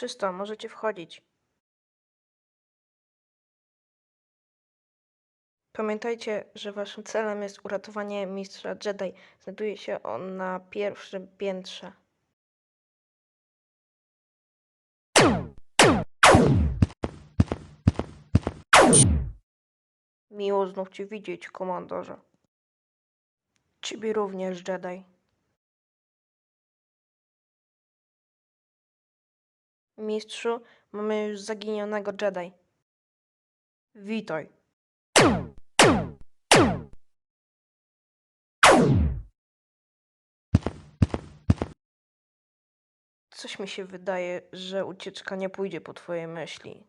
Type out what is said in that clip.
Czysto, możecie wchodzić. Pamiętajcie, że waszym celem jest uratowanie mistrza Jedi. Znajduje się on na pierwszym piętrze. Miło znów cię widzieć, komandorze. Ciebie również, Jedi. Mistrzu, mamy już zaginionego Jedi. Witaj. Coś mi się wydaje, że ucieczka nie pójdzie po twojej myśli.